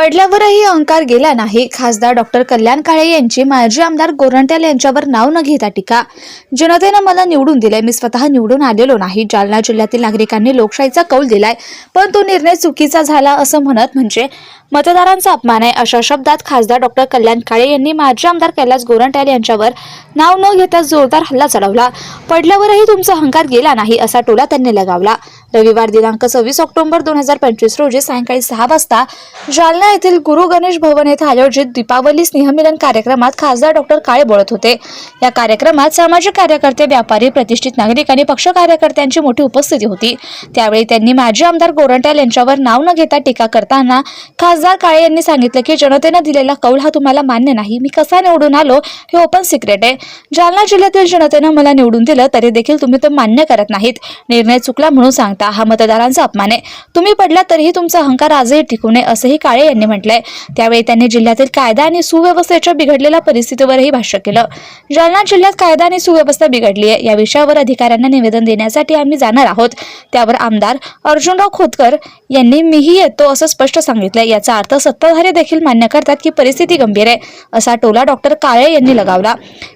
पडल्यावरही अहंकार गेला नाही. खासदार डॉक्टर कल्याण काळे यांची माजी आमदार गोरंट्याल यांच्यावर नाव न घेता टीका. जनतेनं मला निवडून दिलंय. मी स्वतः निवडून आलेलो नाही. जालना जिल्ह्यातील नागरिकांनी लोकशाहीचा कौल दिलाय. पण तो निर्णय चुकीचा झाला असं म्हणत म्हणजे मतदारांचा अपमान आहे अशा शब्दात खासदार डॉक्टर कल्याण काळे यांनी माजी आमदार कैलास गोरंट्याल यांच्यावर नाव न घेता जोरदार हल्ला चढवला. पडल्यावरही तुमचा अहंकार गेला नाही असा टोला त्यांनी लगावला. रविवार दिनांक सव्वीस ऑक्टोबर दोन हजार पंचवीस रोजी सायंकाळी सहा वाजता जालना येथील गुरु गणेश भवन येथे आयोजित दीपावली स्नेहमिलन कार्यक्रमात खासदार डॉक्टर काळे बोलत होते. या कार्यक्रमात सामाजिक कार्यकर्ते व्यापारी प्रतिष्ठित नागरिक आणि पक्ष कार्यकर्त्यांची मोठी उपस्थिती होती. त्यावेळी त्यांनी माजी आमदार गोरंट्याल यांच्यावर नाव न घेता टीका करताना खासदार काळे यांनी सांगितलं की जनतेनं दिलेला कौल हा तुम्हाला मान्य नाही. मी कसा निवडून आलो हे ओपन सिक्रेट आहे. जालना जिल्ह्यातील जनतेनं मला निवडून दिलं तरी देखील तुम्ही तो मान्य करत नाहीत. निर्णय चुकला म्हणून सांगता हा मतदारांचा अपमान आहे. तुम्ही पडला तरीही तुमचा अहंकार आजही टिकू नये असंही काळे यांनी म्हटलंय. त्यावेळी त्यांनी जिल्ह्यातील कायदा आणि सुव्यवस्थेच्या बिघडलेल्या परिस्थितीवरही भाष्य केलं. जालना जिल्ह्यात कायदा आणि सुव्यवस्था बिघडली आहे. या विषयावर अधिकाऱ्यांना निवेदन देण्यासाठी आम्ही जाणार आहोत. त्यावर आमदार अर्जुनराव खोतकर यांनी मीही येतो असं स्पष्ट सांगितलं याचा अर्थ सत्ताधारी देखील मान्य करतात की परिस्थिती गंभीर आहे असा टोला डॉक्टर काळे यांनी लगावला.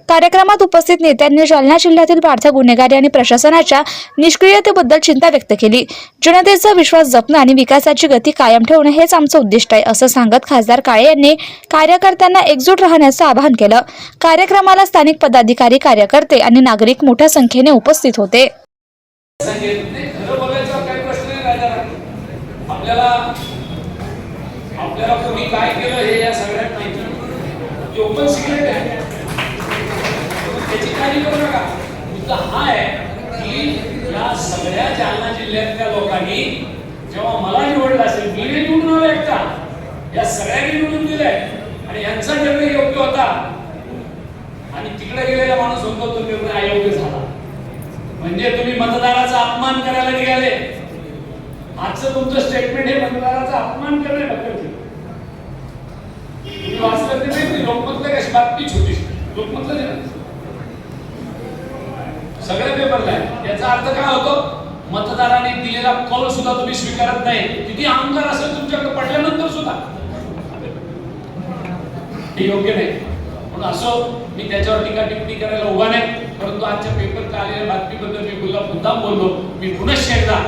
कार्यक्रमात उपस्थित नेत्यांनी जालना जिल्ह्यातील वाढत्या गुन्हेगारी आणि प्रशासनाच्या निष्क्रियतेबद्दल चिंता व्यक्त केली. जनतेचा विश्वास जपणं आणि विकासाची गती कायम ठेवणं हेच आमचं उद्दिष्ट आहे असं सांगत खासदार काळे यांनी कार्यकर्त्यांना एकजूट राहण्याचं आवाहन केलं. कार्यक्रमाला स्थानिक पदाधिकारी कार्यकर्ते आणि नागरिक मोठ्या संख्येने उपस्थित होते सांगेल नाही खरं बोलायचा काही प्रश्न नाही राहिला आपल्याला आपल्याला कोणी काय केलं हे या सगळ्यात माहिती. ओपन सिक्रेट आहे त्याची काळजी करू नका. मुद्दा हा आहे की या सगळ्या जालना जिल्ह्यातल्या लोकांनी जेव्हा मला निवडलं असेल मी नाही निवडून आलो एकटा. या सगळ्यांनी निवडून दिलंय. आणि यांचा निर्णय योग्य होता. आणि तिकडे गेलेला माणूस म्हणतो तो निर्णय अयोग्य झाला. म्हणजे तुम्ही मतदाराचा अपमान करायला निघाले. आजचं तुमचं स्टेटमेंट हे मतदाराचा अपमान करणे मी वाचलं ते नाही लोकमतला काय बातमी छोटी लोकमतला नाही सगळ्या पेपरला आहे. याचा अर्थ काय होतो? मतदाराने दिलेला कौल सुद्धा तुम्ही स्वीकारत नाही. किती अहंकार असेल तुमच्याकडे पडल्यानंतर सुद्धा. हे योग्य नाही. म्हणून असो मी त्याच्यावर टीका टिप्पणी करायला उभा नाही. परंतु आजच्या पेपरला आलेल्या बातमीबद्दल मी बोलला मुद्दाम बोललो. मी पुनश्च एकदा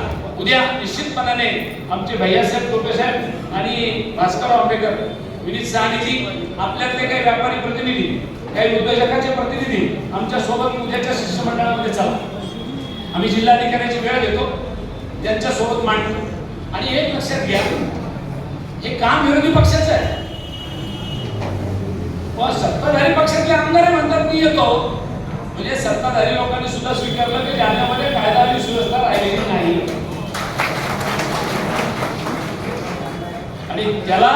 उद्या निश्चितपणाने आमचे भैयासाहेब टोपे साहेब आणि भास्कर आंबेकर विनीत साहनीजी आपल्यातले काही व्यापारी प्रतिनिधी काही उद्योजकाचे प्रतिनिधी आमच्यासोबत उद्याच्या शिष्टमंडळामध्ये चला. आम्ही जिल्हाधिकाऱ्याची वेळ घेतो त्यांच्यासोबत मांडतो. आणि एक लक्षात घ्या हे काम विरोधी पक्षाचं आहे. पण सत्ताधारी पक्षातले आमदार म्हणतात मी येतो. म्हणजे सत्ताधारी लोकांनी सुद्धा स्वीकारलं की जालन्यामध्ये कायदा आणि सुव्यवस्था राहिलेली नाही. आणि त्याला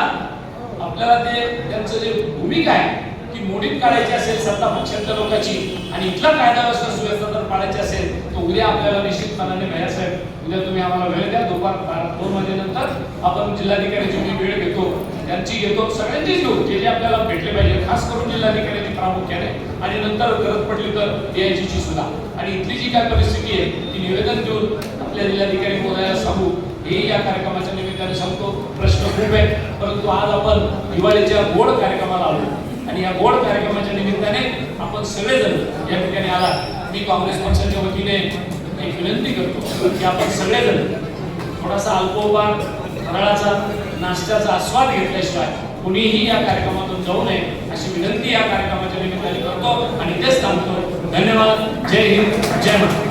आपल्याला ते त्यांचं जे भूमिका आहे ती मोडीत काढायची असेल सत्ता पक्षांच्या लोकांची आणि इथला कायदा व्यवस्था सुव्यवस्था जर पाळायची असेल तर उद्या आपल्याला निश्चितपणाने भैयासाहेब उद्या तुम्ही आम्हाला वेळ द्या. दुपार दोन वाजेनंतर आपण जिल्हाधिकाऱ्याची मी वेळ घेतो त्यांची घेतो सगळ्यांची घेऊ. जे जे आपल्याला भेटले पाहिजे खास करून जिल्हाधिकाऱ्याची प्रामुख्याने. आणि नंतर गरज पडली तर डीआयजीची सुद्धा. आणि इथली जी काय परिस्थिती आहे ती निवेदन देऊन आपल्या जिल्हाधिकारी महोदयाला सांगू. हे या कार्यक्रमाच्या निमित्ताने सांगतो प्रश्न खूप आहे परंतु आज आपण दिवाळीच्या गोड कार्यक्रमाला आलो. आणि या गोड कार्यक्रमाच्या निमित्ताने आपण सगळेजण या ठिकाणी आला मी काँग्रेस पक्षाच्या वतीने एक विनंती करतो की आपण सगळेजण थोडासा अल्पोपार फराळाचा नाश्त्याचा आस्वाद घेतल्याशिवाय कुणीही या कार्यक्रमातून जाऊ नये अशी विनंती या कार्यक्रमाच्या निमित्ताने करतो. आणि तेच सांगतो धन्यवाद. जय हिंद. जय महाराष्ट्र.